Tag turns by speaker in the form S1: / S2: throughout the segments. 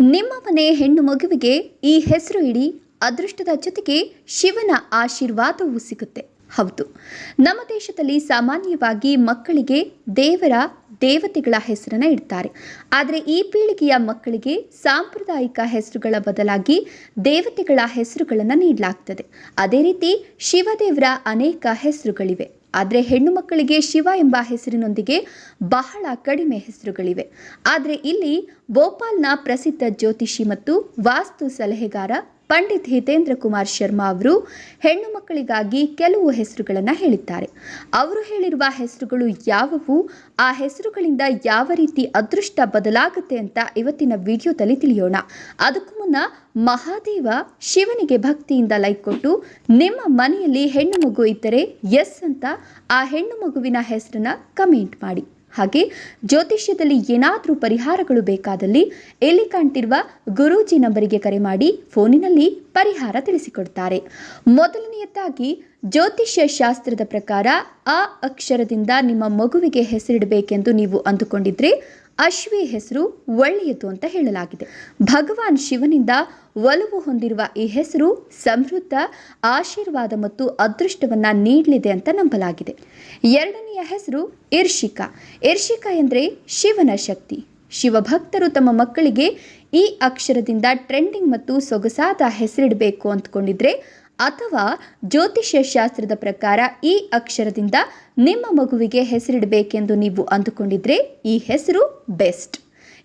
S1: ನಿಮ್ಮ ಮನೆ ಹೆಣ್ಣು ಮಗುವಿಗೆ ಈ ಹೆಸರು ಇಡಿ, ಅದೃಷ್ಟದ ಜೊತೆಗೆ ಶಿವನ ಆಶೀರ್ವಾದವೂ ಸಿಗುತ್ತೆ. ಹೌದು. ನಮ್ಮ ದೇಶದಲ್ಲಿ ಸಾಮಾನ್ಯವಾಗಿ ಮಕ್ಕಳಿಗೆ ದೇವರ, ದೇವತೆಗಳ ಹೆಸರನ್ನ ಇಡ್ತಾರೆ. ಆದರೆ ಈ ಪೀಳಿಗೆಯ ಮಕ್ಕಳಿಗೆ ಸಾಂಪ್ರದಾಯಿಕ ಹೆಸರುಗಳ ಬದಲಾಗಿ ದೇವತೆಗಳ ಹೆಸರುಗಳನ್ನು ನೀಡಲಾಗ್ತದೆ. ಅದೇ ರೀತಿ ಶಿವದೇವರ ಅನೇಕ ಹೆಸರುಗಳಿವೆ. ಆದರೆ ಹೆಣ್ಣು ಮಕ್ಕಳಿಗೆ ಶಿವ ಎಂಬ ಹೆಸರಿನೊಂದಿಗೆ ಬಹಳ ಕಡಿಮೆ ಹೆಸರುಗಳಿವೆ. ಆದರೆ ಇಲ್ಲಿ ಭೋಪಾಲ್ನ ಪ್ರಸಿದ್ಧ ಜ್ಯೋತಿಷಿ ಮತ್ತು ವಾಸ್ತು ಸಲಹೆಗಾರ ಪಂಡಿತ್ ಹಿತೇಂದ್ರ ಕುಮಾರ್ ಶರ್ಮಾ ಅವರು ಹೆಣ್ಣು ಮಕ್ಕಳಿಗಾಗಿ ಕೆಲವು ಹೆಸರುಗಳನ್ನು ಹೇಳಿದ್ದಾರೆ. ಅವರು ಹೇಳಿರುವ ಹೆಸರುಗಳು ಯಾವುವು? ಆ ಹೆಸರುಗಳಿಂದ ಯಾವ ರೀತಿ ಅದೃಷ್ಟ ಬದಲಾಗುತ್ತೆ ಅಂತ ಇವತ್ತಿನ ವಿಡಿಯೋದಲ್ಲಿ ತಿಳಿಯೋಣ. ಅದಕ್ಕೂ ಮುನ್ನ ಮಹಾದೇವ ಶಿವನಿಗೆ ಭಕ್ತಿಯಿಂದ ಲೈಕ್ ಕೊಟ್ಟು, ನಿಮ್ಮ ಮನೆಯಲ್ಲಿ ಹೆಣ್ಣು ಮಗು ಇದ್ದರೆ ಎಸ್ ಅಂತ ಆ ಹೆಣ್ಣು ಮಗುವಿನ ಹೆಸರನ್ನ ಕಮೆಂಟ್ ಮಾಡಿ. ಹಾಗೆ ಜ್ಯೋತಿಷ್ಯದಲ್ಲಿ ಏನಾದರೂ ಪರಿಹಾರಗಳು ಬೇಕಾದಲ್ಲಿ ಎಲ್ಲಿ ಕಾಣ್ತಿರುವ ಗುರೂಜಿ ನಂಬರಿಗೆ ಕರೆ ಮಾಡಿ ಫೋನಿನಲ್ಲಿ ಪರಿಹಾರ ತಿಳಿಸಿಕೊಡ್ತಾರೆ. ಮೊದಲನೆಯದಾಗಿ ಜ್ಯೋತಿಷ್ಯ ಶಾಸ್ತ್ರದ ಪ್ರಕಾರ ಆ ಅಕ್ಷರದಿಂದ ನಿಮ್ಮ ಮಗುವಿಗೆ ಹೆಸರಿಡಬೇಕೆಂದು ನೀವು ಅಂದುಕೊಂಡಿದ್ರೆ ಅಶ್ವಿ ಹೆಸರು ಒಳ್ಳೆಯದು ಅಂತ ಹೇಳಲಾಗಿದೆ. ಭಗವಾನ್ ಶಿವನಿಂದ ಒಲವು ಹೊಂದಿರುವ ಈ ಹೆಸರು ಸಮೃದ್ಧ, ಆಶೀರ್ವಾದ ಮತ್ತು ಅದೃಷ್ಟವನ್ನ ನೀಡಲಿದೆ ಅಂತ ನಂಬಲಾಗಿದೆ. ಎರಡನೆಯ ಹೆಸರು ಇರ್ಷಿಕಾ. ಇರ್ಷಿಕಾ ಎಂದರೆ ಶಿವನ ಶಕ್ತಿ. ಶಿವಭಕ್ತರು ತಮ್ಮ ಮಕ್ಕಳಿಗೆ ಈ ಅಕ್ಷರದಿಂದ ಟ್ರೆಂಡಿಂಗ್ ಮತ್ತು ಸೊಗಸಾದ ಹೆಸರಿಡಬೇಕು ಅಂದ್ಕೊಂಡಿದ್ರೆ ಅಥವಾ ಜ್ಯೋತಿಷ್ಯ ಶಾಸ್ತ್ರದ ಪ್ರಕಾರ ಈ ಅಕ್ಷರದಿಂದ ನಿಮ್ಮ ಮಗುವಿಗೆ ಹೆಸರಿಡಬೇಕೆಂದು ನೀವು ಅಂದುಕೊಂಡಿದ್ರೆ ಈ ಹೆಸರು ಬೆಸ್ಟ್.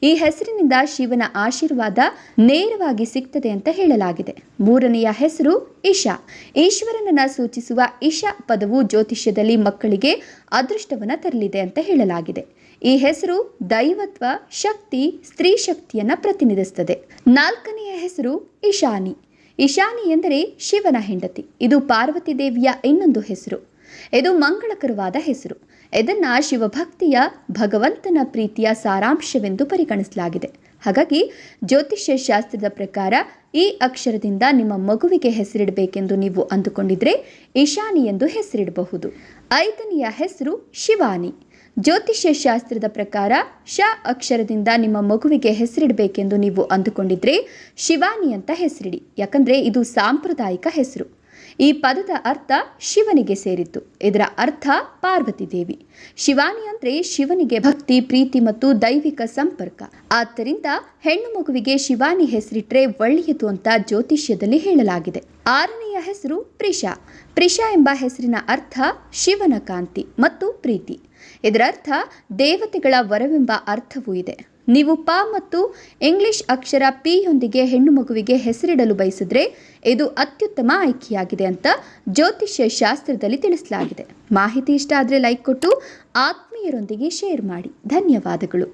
S1: ಈ ಹೆಸರಿನಿಂದ ಶಿವನ ಆಶೀರ್ವಾದ ನೇರವಾಗಿ ಸಿಗ್ತದೆ ಅಂತ ಹೇಳಲಾಗಿದೆ. ಮೂರನೆಯ ಹೆಸರು ಇಶಾ. ಈಶ್ವರನನ್ನ ಸೂಚಿಸುವ ಇಶಾ ಪದವು ಜ್ಯೋತಿಷ್ಯದಲ್ಲಿ ಮಕ್ಕಳಿಗೆ ಅದೃಷ್ಟವನ್ನ ತರಲಿದೆ ಅಂತ ಹೇಳಲಾಗಿದೆ. ಈ ಹೆಸರು ದೈವತ್ವ, ಶಕ್ತಿ, ಸ್ತ್ರೀ ಶಕ್ತಿಯನ್ನ ಪ್ರತಿನಿಧಿಸುತ್ತದೆ ನಾಲ್ಕನೆಯ ಹೆಸರು ಇಶಾನಿ. ಇಶಾನಿ ಎಂದರೆ ಶಿವನ ಹೆಂಡತಿ. ಇದು ಪಾರ್ವತಿ ದೇವಿಯ ಇನ್ನೊಂದು ಹೆಸರು. ಇದು ಮಂಗಳಕರವಾದ ಹೆಸರು. ಇದನ್ನ ಶಿವಭಕ್ತಿಯ, ಭಗವಂತನ ಪ್ರೀತಿಯ ಸಾರಾಂಶವೆಂದು ಪರಿಗಣಿಸಲಾಗಿದೆ. ಹಾಗಾಗಿ ಜ್ಯೋತಿಷ್ಯ ಶಾಸ್ತ್ರದ ಪ್ರಕಾರ ಈ ಅಕ್ಷರದಿಂದ ನಿಮ್ಮ ಮಗುವಿಗೆ ಹೆಸರಿಡಬೇಕೆಂದು ನೀವು ಅಂದುಕೊಂಡಿದ್ರೆ ಈಶಾನಿ ಎಂದು ಹೆಸರಿಡಬಹುದು. ಐದನೆಯ ಹೆಸರು ಶಿವಾನಿ. ಜ್ಯೋತಿಷ್ಯ ಶಾಸ್ತ್ರದ ಪ್ರಕಾರ ಶ ಅಕ್ಷರದಿಂದ ನಿಮ್ಮ ಮಗುವಿಗೆ ಹೆಸರಿಡಬೇಕೆಂದು ನೀವು ಅಂದುಕೊಂಡಿದ್ರೆ ಶಿವಾನಿ ಅಂತ ಹೆಸರಿಡಿ. ಯಾಕಂದರೆ ಇದು ಸಾಂಪ್ರದಾಯಿಕ ಹೆಸರು. ಈ ಪದದ ಅರ್ಥ ಶಿವನಿಗೆ ಸೇರಿತ್ತು. ಇದರ ಅರ್ಥ ಪಾರ್ವತಿ ದೇವಿ. ಶಿವಾನಿ ಅಂದ್ರೆ ಶಿವನಿಗೆ ಭಕ್ತಿ, ಪ್ರೀತಿ ಮತ್ತು ದೈವಿಕ ಸಂಪರ್ಕ. ಆದ್ದರಿಂದ ಹೆಣ್ಣು ಮಗುವಿಗೆ ಶಿವಾನಿ ಹೆಸರಿಟ್ರೆ ಒಳ್ಳೆಯದು ಅಂತ ಜ್ಯೋತಿಷ್ಯದಲ್ಲಿ ಹೇಳಲಾಗಿದೆ. ಆರನೆಯ ಹೆಸರು ಪ್ರಿಷಾ. ಪ್ರಿಷಾ ಎಂಬ ಹೆಸರಿನ ಅರ್ಥ ಶಿವನ ಕಾಂತಿ ಮತ್ತು ಪ್ರೀತಿ. ಇದರರ್ಥ ದೇವತೆಗಳ ವರವೆಂಬ ಅರ್ಥವೂ ಇದೆ. ನೀವು ಪ ಮತ್ತು ಇಂಗ್ಲಿಷ್ ಅಕ್ಷರ ಪಿಯೊಂದಿಗೆ ಹೆಣ್ಣು ಮಗುವಿಗೆ ಹೆಸರಿಡಲು ಬಯಸಿದ್ರೆ ಇದು ಅತ್ಯುತ್ತಮ ಆಯ್ಕೆಯಾಗಿದೆ ಅಂತ ಜ್ಯೋತಿಷ್ಯ ಶಾಸ್ತ್ರದಲ್ಲಿ ತಿಳಿಸಲಾಗಿದೆ. ಮಾಹಿತಿ ಇಷ್ಟ ಆದರೆ ಲೈಕ್ ಕೊಟ್ಟು ಆತ್ಮೀಯರೊಂದಿಗೆ ಶೇರ್ ಮಾಡಿ. ಧನ್ಯವಾದಗಳು.